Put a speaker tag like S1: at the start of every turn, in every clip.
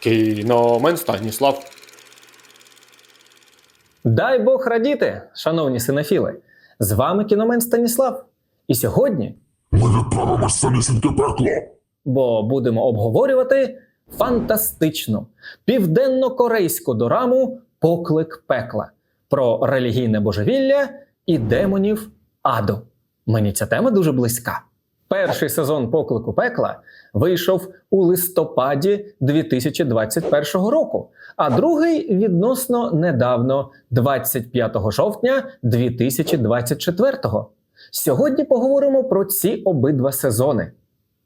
S1: Кіномен Станіслав.
S2: Дай Бог радіти, шановні синофіли! З вами кіномен Станіслав. І сьогодні,
S3: Ми відправимось в самісіньке пекло.
S2: бо будемо обговорювати фантастичну південно-корейську дораму Поклик пекла про релігійне божевілля і демонів аду. Мені ця тема дуже близька. Перший сезон поклику пекла вийшов у листопаді 2021 року, а другий відносно недавно, 25 жовтня 2024. Сьогодні поговоримо про ці обидва сезони.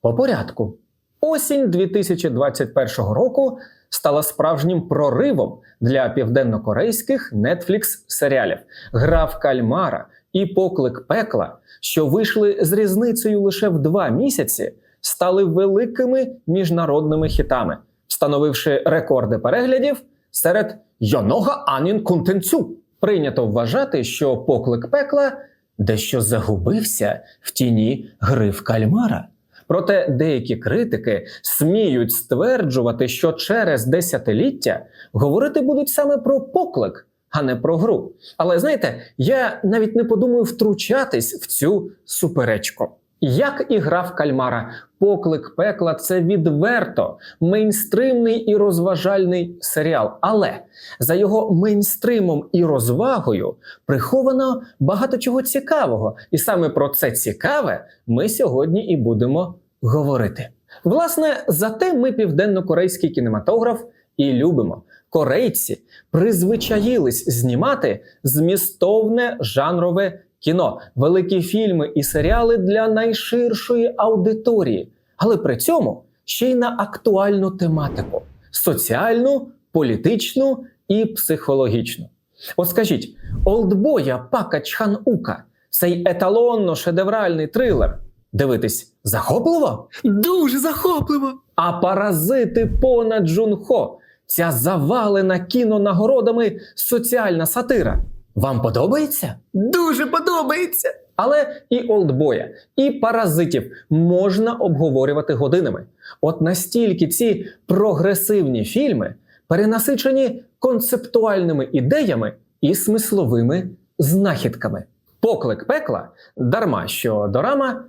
S2: По порядку. Осінь 2021 року стала справжнім проривом для південнокорейських Netflix серіалів Гра в кальмара і Поклик пекла, що вийшли з різницею лише в два місяці, стали великими міжнародними хітами, встановивши рекорди переглядів серед Йонога Анін Кунтенцю. Прийнято вважати, що поклик пекла дещо загубився в тіні гри в кальмара. Проте деякі критики сміють стверджувати, що через десятиліття говорити будуть саме про поклик, а не про гру. Але знаєте, я навіть не подумаю втручатись в цю суперечку. Як і гра в кальмара, поклик пекла це відверто мейнстримний і розважальний серіал. Але за його мейнстримом і розвагою приховано багато чого цікавого. І саме про це цікаве ми сьогодні і будемо говорити. Власне, зате ми південно-корейський кінематограф і любимо. Корейці призвичаїлись знімати змістовне жанрове кіно, великі фільми і серіали для найширшої аудиторії, але при цьому ще й на актуальну тематику: соціальну, політичну і психологічну. От скажіть, Олдбоя Пака Чхан-Ука, цей еталонно шедевральний трилер. Дивитись захопливо?
S1: Дуже захопливо.
S2: А паразити Пона Джун-Хо, ця завалена кінонагородами соціальна сатира. Вам подобається?
S1: Дуже подобається.
S2: Але і олдбоя, і паразитів можна обговорювати годинами. От настільки ці прогресивні фільми перенасичені концептуальними ідеями і смисловими знахідками. Поклик пекла дарма що дорама.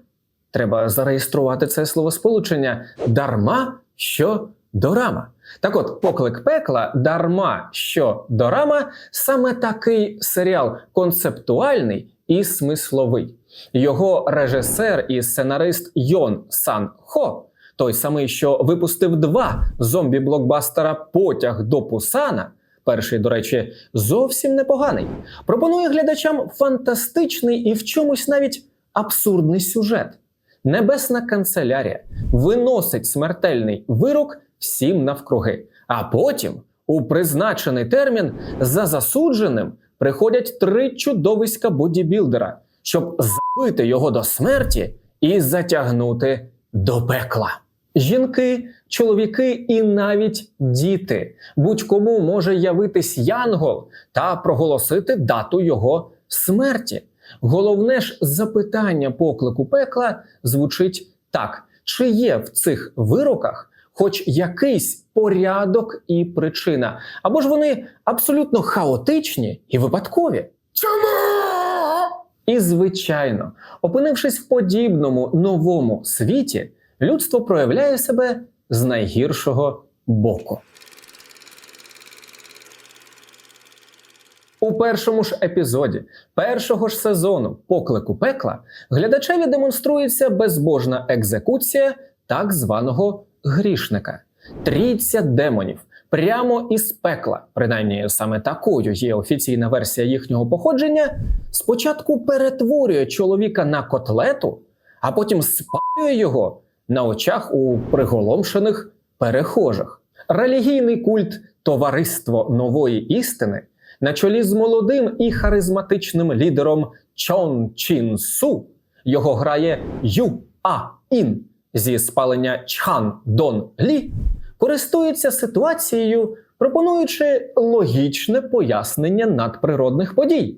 S2: Треба зареєструвати це словосполучення дарма що дорама. Так от, поклик пекла, дарма що дорама саме такий серіал концептуальний і смисловий. Його режисер і сценарист Йон Сан Хо, той самий, що випустив два зомбі-блокбастера Потяг до Пусана. Перший, до речі, зовсім непоганий. Пропонує глядачам фантастичний і в чомусь навіть абсурдний сюжет. Небесна канцелярія виносить смертельний вирок всім навкруги. А потім, у призначений термін, за засудженим приходять три чудовиська бодібілдера, щоб забити його до смерті і затягнути до пекла. Жінки, чоловіки і навіть діти. Будь-кому може явитись янгол та проголосити дату його смерті. Головне ж запитання поклику пекла звучить так: чи є в цих вироках хоч якийсь порядок і причина, або ж вони абсолютно хаотичні і випадкові?
S1: Чому?
S2: І звичайно, опинившись в подібному новому світі, людство проявляє себе з найгіршого боку. У першому ж епізоді першого ж сезону поклику пекла глядачеві демонструється безбожна екзекуція так званого грішника. Трійця демонів прямо із пекла, принаймні саме такою є офіційна версія їхнього походження. Спочатку перетворює чоловіка на котлету, а потім спалює його на очах у приголомшених перехожих. Релігійний культ Товариство нової істини на чолі з молодим і харизматичним лідером Чон Чин Су. Його грає Ю А Ін зі спалення Чхан Дон Лі, користується ситуацією, пропонуючи логічне пояснення надприродних подій.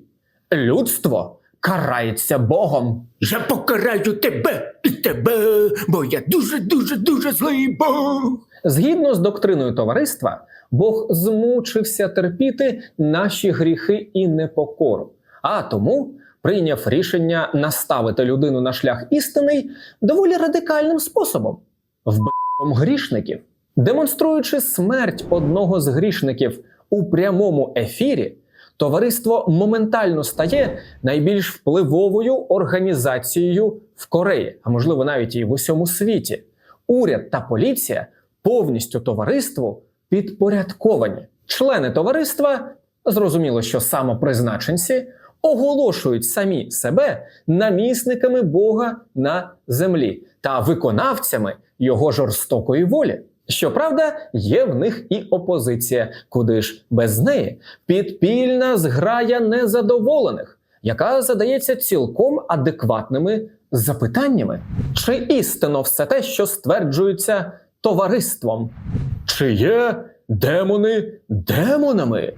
S2: Людство карається Богом.
S1: Я покараю тебе і тебе, бо я дуже дуже дуже злий Бог.
S2: Згідно з доктриною товариства, Бог змучився терпіти наші гріхи і непокору, а тому прийняв рішення наставити людину на шлях істинний доволі радикальним способом вбивством грішників. Демонструючи смерть одного з грішників у прямому ефірі, товариство моментально стає найбільш впливовою організацією в Кореї, а можливо навіть і в усьому світі. Уряд та поліція повністю товариству підпорядковані. Члени товариства, зрозуміло, що самопризначенці, оголошують самі себе намісниками Бога на землі та виконавцями його жорстокої волі. Щоправда, є в них і опозиція, куди ж без неї підпільна зграя незадоволених, яка задається цілком адекватними запитаннями. Чи істинно все те, що стверджується товариством? Чи є демони демонами?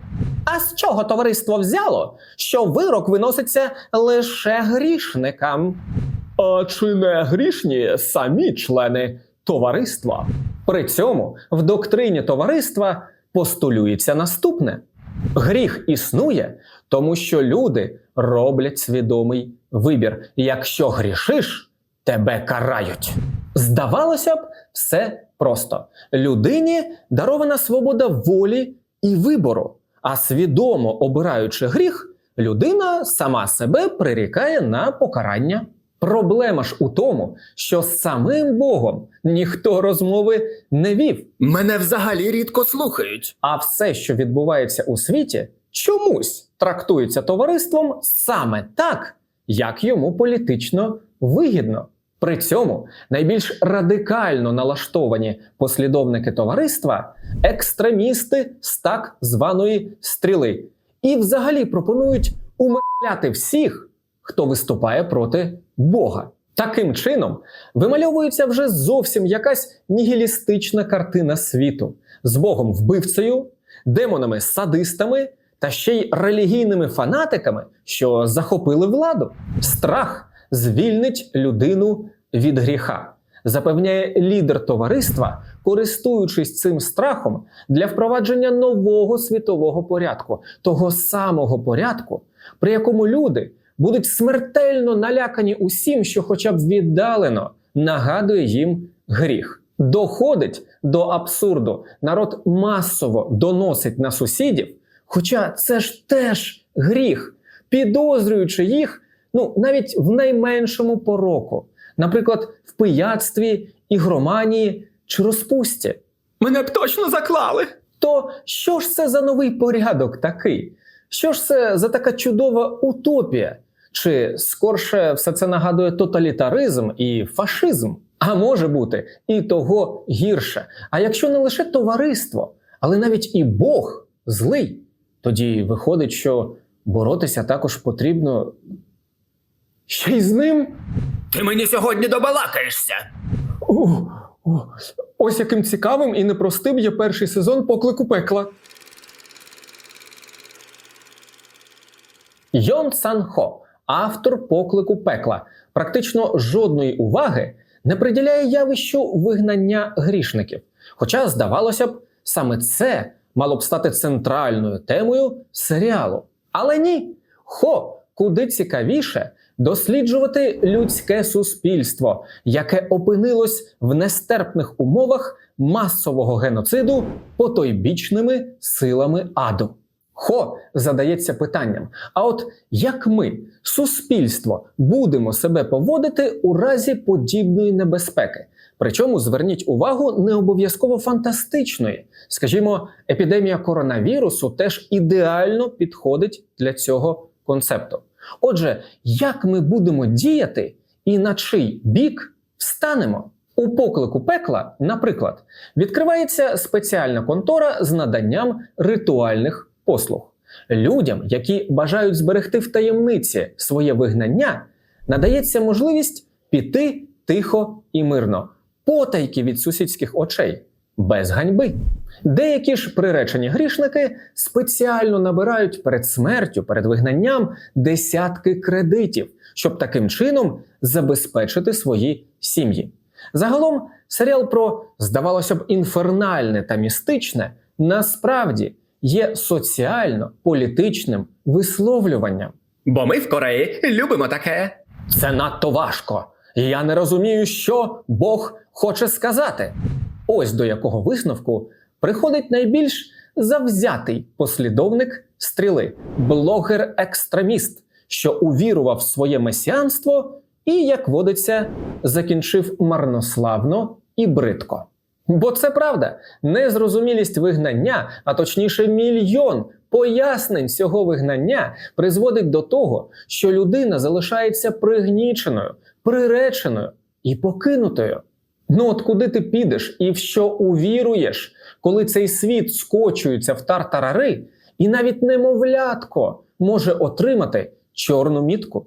S2: А з чого товариство взяло, що вирок виноситься лише грішникам? А чи не грішні самі члени товариства? При цьому в доктрині товариства постулюється наступне: гріх існує, тому що люди роблять свідомий вибір. Якщо грішиш, тебе карають. Здавалося б, все просто. Людині дарована свобода волі і вибору, а свідомо обираючи гріх, людина сама себе прирікає на покарання. Проблема ж у тому, що з самим Богом ніхто розмови не вів,
S1: Мене взагалі рідко слухають.
S2: а все, що відбувається у світі, чомусь трактується товариством саме так, як йому політично вигідно. При цьому найбільш радикально налаштовані послідовники товариства екстремісти з так званої стріли, і взагалі пропонують умиляти всіх, хто виступає проти Бога. Таким чином вимальовується вже зовсім якась нігілістична картина світу з Богом вбивцею, демонами садистами та ще й релігійними фанатиками, що захопили владу. Страх звільнить людину від гріха, запевняє лідер товариства, користуючись цим страхом для впровадження нового світового порядку, того самого порядку, при якому люди будуть смертельно налякані усім, що хоча б віддалено нагадує їм гріх. Доходить до абсурду. Народ масово доносить на сусідів, хоча це ж теж гріх, підозрюючи їх ну, навіть в найменшому пороку, наприклад, в пияцтві, ігроманії чи розпусті.
S1: Мене б точно заклали.
S2: То що ж це за новий порядок такий? Що ж це за така чудова утопія? Чи скорше все це нагадує тоталітаризм і фашизм? А може бути і того гірше. А якщо не лише товариство, але навіть і Бог злий, тоді виходить, що боротися також потрібно ще й з ним.
S1: Ти мені сьогодні добалакаєшся.
S2: О, о, ось яким цікавим і непростим є перший сезон поклику пекла. Йон Сан Хо, автор поклику пекла, практично жодної уваги не приділяє явищу вигнання грішників. Хоча, здавалося б, саме це мало б стати центральною темою серіалу. Але ні, хо куди цікавіше досліджувати людське суспільство, яке опинилось в нестерпних умовах масового геноциду потойбічними силами аду. Хо задається питанням: а от як ми, суспільство, будемо себе поводити у разі подібної небезпеки? Причому зверніть увагу не обов'язково фантастичної. Скажімо, епідемія коронавірусу теж ідеально підходить для цього концепту. Отже, як ми будемо діяти і на чий бік встанемо? У поклику пекла, наприклад, відкривається спеціальна контора з наданням ритуальних послуг. Людям, які бажають зберегти в таємниці своє вигнання, надається можливість піти тихо і мирно, потайки від сусідських очей, без ганьби. Деякі ж приречені грішники спеціально набирають перед смертю, перед вигнанням десятки кредитів, щоб таким чином забезпечити свої сім'ї. Загалом, серіал про, здавалося б, інфернальне та містичне насправді є соціально-політичним висловлюванням.
S1: Бо ми в Кореї любимо таке.
S2: Це надто важко. Я не розумію, що Бог хоче сказати. Ось до якого висновку приходить найбільш завзятий послідовник стріли, блогер-екстреміст, що увірував в своє месіанство і, як водиться, закінчив марнославно і бридко. Бо це правда, незрозумілість вигнання, а точніше мільйон пояснень цього вигнання призводить до того, що людина залишається пригніченою, приреченою і покинутою. Ну от куди ти підеш і в що увіруєш, коли цей світ скочується в тартарари, і навіть немовлятко може отримати чорну мітку?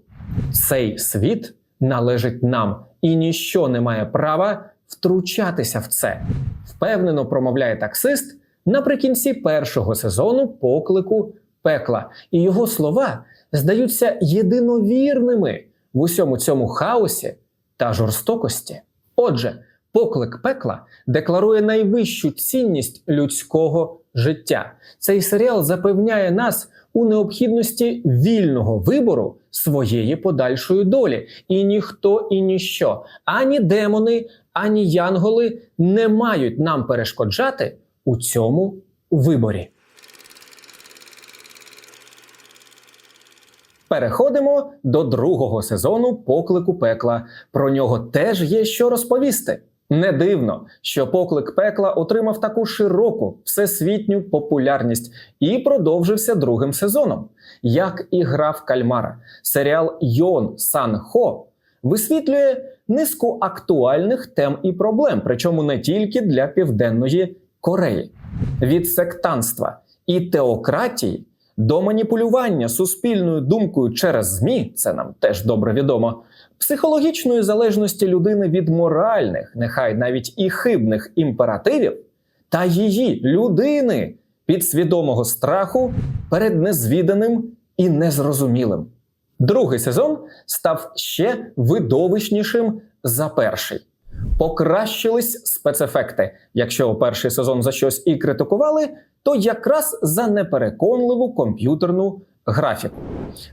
S2: Цей світ належить нам, і ніщо не має права втручатися в це. Впевнено промовляє таксист наприкінці першого сезону поклику пекла, і його слова здаються єдиновірними в усьому цьому хаосі та жорстокості. Отже, поклик пекла декларує найвищу цінність людського життя. Цей серіал запевняє нас у необхідності вільного вибору своєї подальшої долі, і ніхто і ніщо, ані демони, ані янголи не мають нам перешкоджати у цьому виборі. Переходимо до другого сезону поклику пекла. Про нього теж є що розповісти. Не дивно, що поклик пекла отримав таку широку всесвітню популярність і продовжився другим сезоном. Як і гра в кальмара, серіал Йон Сан Хо висвітлює низку актуальних тем і проблем, причому не тільки для південної Кореї, від сектанства і теократії до маніпулювання суспільною думкою через ЗМІ, це нам теж добре відомо, психологічної залежності людини від моральних, нехай навіть і хибних імперативів, та її людини підсвідомого страху перед незвіданим і незрозумілим. Другий сезон став ще видовищнішим за перший. Покращились спецефекти. Якщо перший сезон за щось і критикували, то якраз за непереконливу комп'ютерну графіку.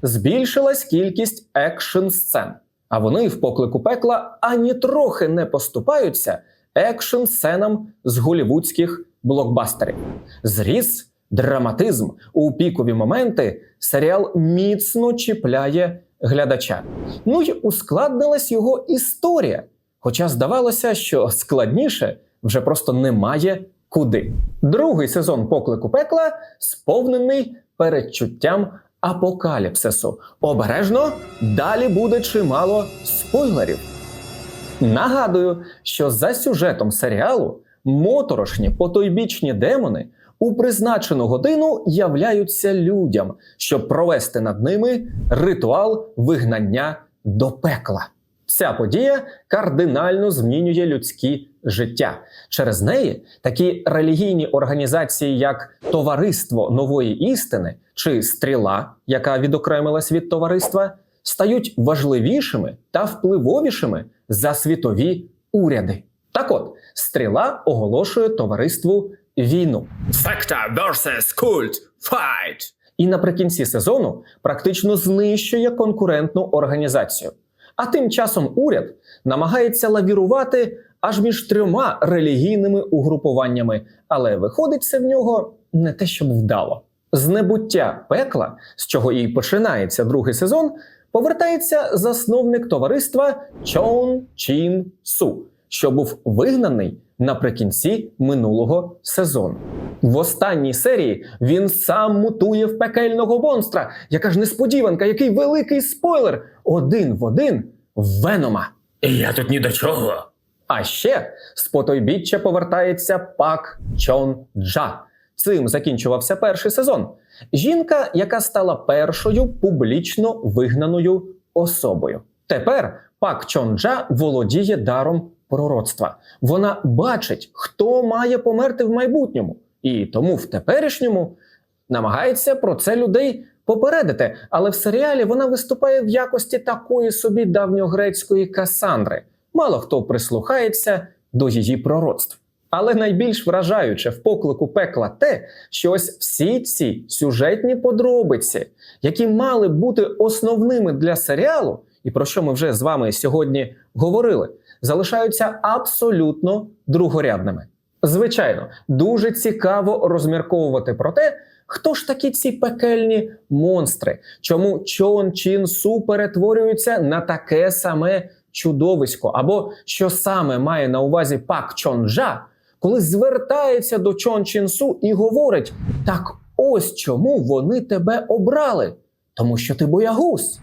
S2: Збільшилась кількість екшн сцен, а вони в поклику пекла ані трохи не поступаються екшн сценам з голівудських блокбастерів. Зріс драматизм у пікові моменти. Серіал міцно чіпляє глядача. Ну й ускладнилась його історія. Хоча здавалося, що складніше вже просто немає куди. Другий сезон поклику пекла сповнений передчуттям апокаліпсису. Обережно далі буде чимало спойлерів. Нагадую, що за сюжетом серіалу моторошні потойбічні демони у призначену годину являються людям, щоб провести над ними ритуал вигнання до пекла. Ця подія кардинально змінює людське життя. Через неї такі релігійні організації, як Товариство нової істини чи Стріла, яка відокремилась від товариства, стають важливішими та впливовішими за світові уряди. Так от, стріла оголошує товариству війну.
S1: Секта versus культ. Fight!
S2: І наприкінці сезону практично знищує конкурентну організацію. А тим часом уряд намагається лавірувати аж між трьома релігійними угрупуваннями, але виходить це в нього не те, щоб вдало. З небуття пекла, з чого і починається другий сезон, повертається засновник товариства Чон Чін Су, що був вигнаний наприкінці минулого сезону. В останній серії він сам мутує в пекельного монстра. Яка ж несподіванка, який великий спойлер! Один в один Венома.
S1: І я тут ні до чого.
S2: А ще з потойбіччя повертається Пак Чон Джа. Цим закінчувався перший сезон. Жінка, яка стала першою публічно вигнаною особою. Тепер Пак Чон Джа володіє даром пророцтва. Вона бачить, хто має померти в майбутньому, і тому в теперішньому намагається про це людей попередити. Але в серіалі вона виступає в якості такої собі давньогрецької Касандри, мало хто прислухається до її пророцтв. Але найбільш вражаюче в поклику пекла те, що ось всі ці сюжетні подробиці, які мали бути основними для серіалу, і про що ми вже з вами сьогодні говорили, залишаються абсолютно другорядними. Звичайно, дуже цікаво розмірковувати про те, хто ж такі ці пекельні монстри, чому Чон Чін Су перетворюється на таке саме чудовисько, або що саме має на увазі Пак Чон Жа, коли звертається до Чон Чін Су і говорить: так ось чому вони тебе обрали, тому що ти боягуз.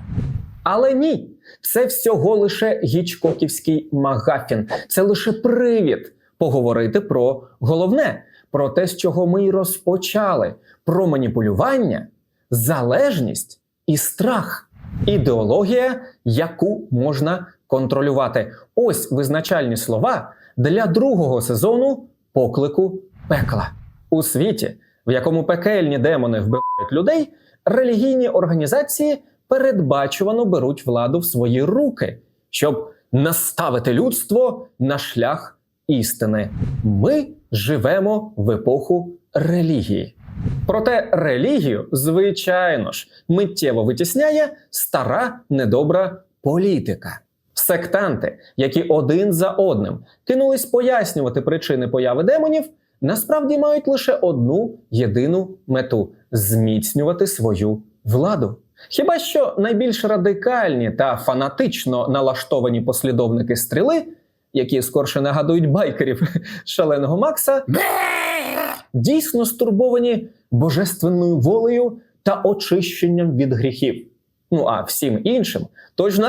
S2: Але ні, це всього лише гічкоківський магафін, це лише привід поговорити про головне, про те, з чого ми й розпочали: про маніпулювання, залежність і страх, ідеологія, яку можна контролювати. Ось визначальні слова для другого сезону поклику пекла у світі, в якому пекельні демони вбивають людей, релігійні організації передбачувано беруть владу в свої руки, щоб наставити людство на шлях істини. Ми живемо в епоху релігії. Проте релігію, звичайно ж, миттєво витісняє стара недобра політика. Сектанти, які один за одним кинулись пояснювати причини появи демонів, насправді мають лише одну єдину мету зміцнювати свою владу. Хіба що найбільш радикальні та фанатично налаштовані послідовники стріли, які скорше нагадують байкерів шаленого Макса, дійсно стурбовані божественною волею та очищенням від гріхів. Ну а всім іншим точно,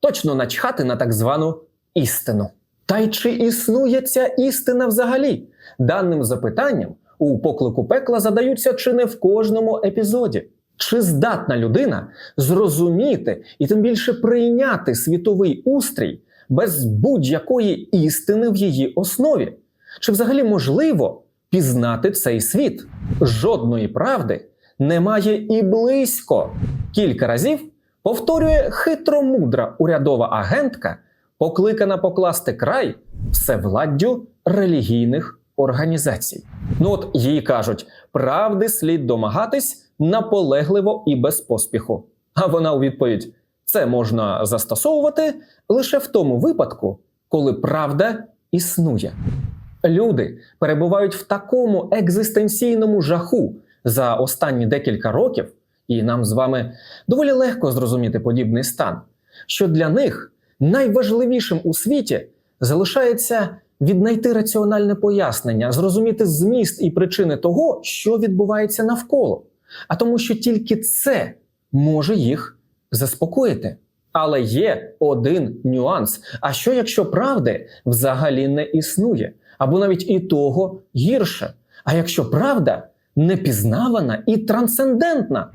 S2: точно начхати на так звану істину. Та й чи існує ця істина взагалі? Даним запитанням у поклику пекла задаються чи не в кожному епізоді. Чи здатна людина зрозуміти і тим більше прийняти світовий устрій без будь-якої істини в її основі? Чи взагалі можливо пізнати цей світ? Жодної правди немає і близько. Кілька разів повторює хитромудра урядова агентка, покликана покласти край всевладдю релігійних організацій. Ну от їй кажуть, правди слід домагатись наполегливо і без поспіху. А вона у відповідь: це можна застосовувати лише в тому випадку, коли правда існує. Люди перебувають в такому екзистенційному жаху за останні декілька років, і нам з вами доволі легко зрозуміти подібний стан, що для них найважливішим у світі залишається віднайти раціональне пояснення, зрозуміти зміст і причини того, що відбувається навколо, а тому, що тільки це може їх заспокоїти. Але є один нюанс: а що якщо правди взагалі не існує, або навіть і того гірше? А якщо правда непізнавана і трансцендентна?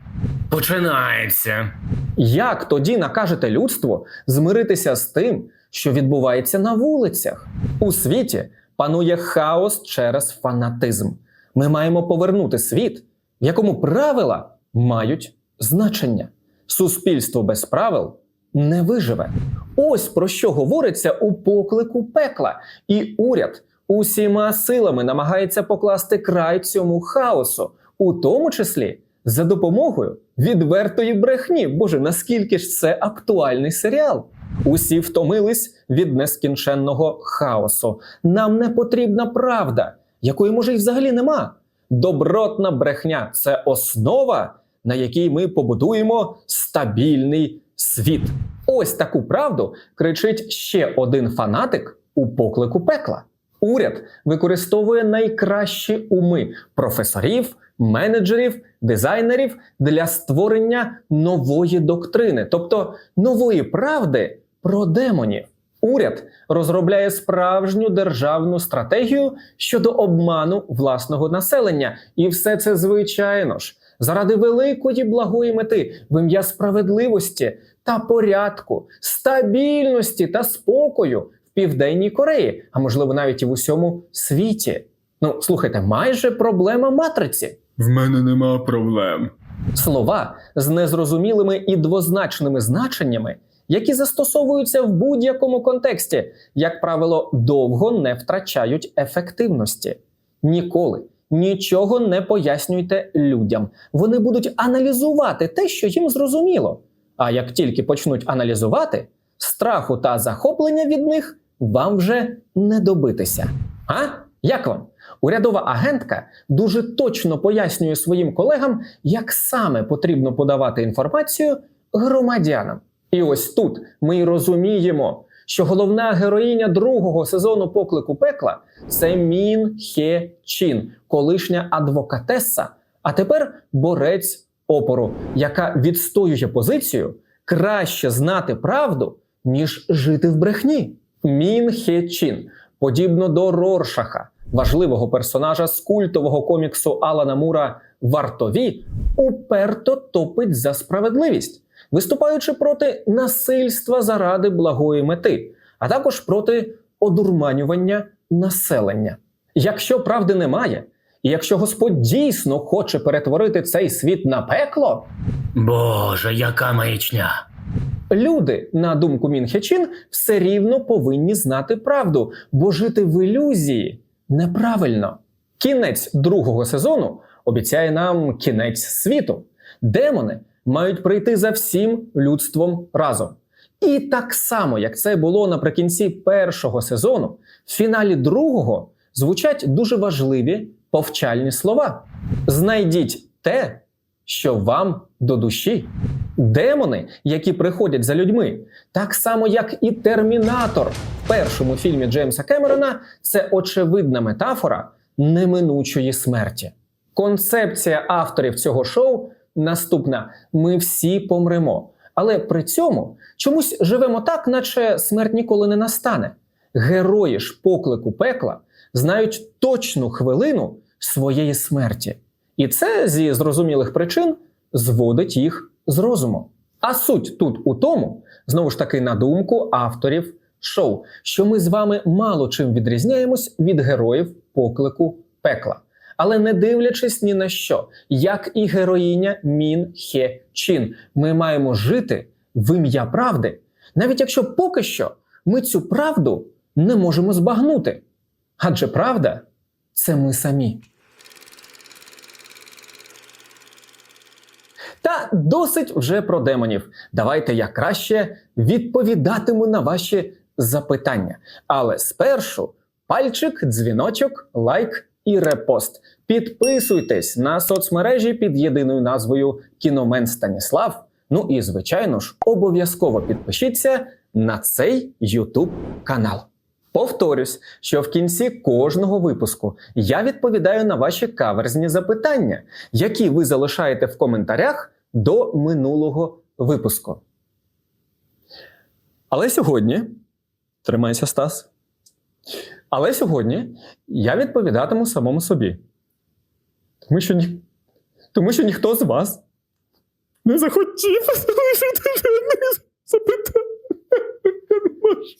S1: Починається.
S2: Як тоді накажете людству змиритися з тим, що відбувається на вулицях? У світі панує хаос через фанатизм. Ми маємо повернути світ, в якому правила мають значення. Суспільство без правил не виживе. Ось про що говориться у поклику пекла, і уряд усіма силами намагається покласти край цьому хаосу, у тому числі за допомогою відвертої брехні. Боже, наскільки ж це актуальний серіал? Усі втомились від нескінченного хаосу. Нам не потрібна правда, якої може й взагалі нема. Добротна брехня це основа, на якій ми побудуємо стабільний світ. Ось таку правду кричить ще один фанатик у поклику пекла. Уряд використовує найкращі уми професорів, менеджерів, дизайнерів для створення нової доктрини, тобто нової правди про демонів. Уряд розробляє справжню державну стратегію щодо обману власного населення, і все це звичайно ж заради великої благої мети в ім'я справедливості та порядку, стабільності та спокою південній Кореї, а можливо навіть і в усьому світі. Ну слухайте, майже проблема матриці.
S1: В мене нема проблем.
S2: Слова з незрозумілими і двозначними значеннями які застосовуються в будь-якому контексті, як правило, довго не втрачають ефективності. Ніколи нічого не пояснюйте людям. Вони будуть аналізувати те, що їм зрозуміло. А як тільки почнуть аналізувати, страху та захоплення від них вам вже не добитися. А? Як вам? Урядова агентка дуже точно пояснює своїм колегам, як саме потрібно подавати інформацію громадянам. І ось тут ми й розуміємо, що головна героїня другого сезону поклику пекла це Мін Хє Чин, колишня адвокатеса, а тепер борець опору, яка відстоює позицію краще знати правду, ніж жити в брехні. Мін Хє Чин, подібно до Роршаха, важливого персонажа з культового коміксу Алана Мура Вартові, уперто топить за справедливість, виступаючи проти насильства заради благої мети, а також проти одурманювання населення. Якщо правди немає, і якщо Господь дійсно хоче перетворити цей світ на пекло,
S1: Боже, яка маячня.
S2: Люди, на думку Мінхечин, все рівно повинні знати правду, бо жити в ілюзії неправильно. Кінець другого сезону обіцяє нам кінець світу. Демони мають прийти за всім людством разом. І так само, як це було наприкінці першого сезону, в фіналі другого звучать дуже важливі повчальні слова: знайдіть те, що вам до душі. Демони, які приходять за людьми, так само як і Термінатор в першому фільмі Джеймса Кемерона, це очевидна метафора неминучої смерті. Концепція авторів цього шоу наступна: ми всі помремо. Але при цьому чомусь живемо так, наче смерть ніколи не настане. Герої ж поклику пекла знають точну хвилину своєї смерті. І це зі зрозумілих причин зводить їх з розуму. А суть тут у тому, знову ж таки, на думку авторів шоу, що ми з вами мало чим відрізняємось від героїв поклику пекла. Але не дивлячись ні на що, як і героїня Мін Хе Чин, ми маємо жити в ім'я правди, навіть якщо поки що ми цю правду не можемо збагнути. Адже правда це ми самі. Досить вже про демонів. Давайте я краще відповідатиму на ваші запитання. Але спершу пальчик, дзвіночок, лайк і репост. Підписуйтесь на соцмережі під єдиною назвою Кіномен Станіслав. Ну і звичайно ж, обов'язково підпишіться на цей YouTube канал. Повторюсь, що в кінці кожного випуску я відповідаю на ваші каверзні запитання, які ви залишаєте в коментарях до минулого випуску. Але сьогодні, тримайся, Стас. Але сьогодні я відповідатиму самому собі. Тому що, ні... Тому що ніхто з вас не захотів залишити жодних запитань. Я не можу.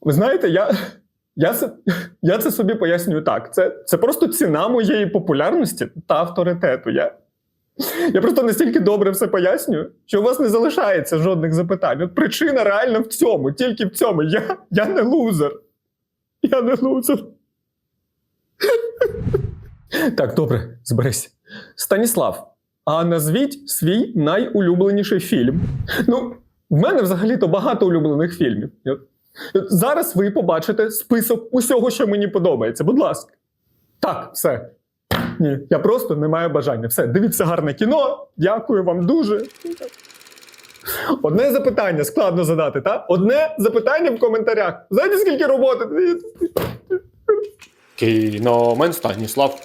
S2: Ви знаєте, я, я, це, я це собі пояснюю так. Це, це просто ціна моєї популярності та авторитету. Я, я просто настільки добре все пояснюю, що у вас не залишається жодних запитань. От причина реально в цьому, тільки в цьому. Я, я не лузер. Я не лузер. Так, добре, зберись. Станіслав, а назвіть свій найулюбленіший фільм. Ну, в мене взагалі-то багато улюблених фільмів. Зараз ви побачите список усього, що мені подобається. Будь ласка. Так, все. Ні, я просто не маю бажання. Все, дивіться гарне кіно. Дякую вам дуже. Одне запитання складно задати, так? Одне запитання в коментарях. Знаєте, скільки роботи?
S4: Кіномен Станіслав.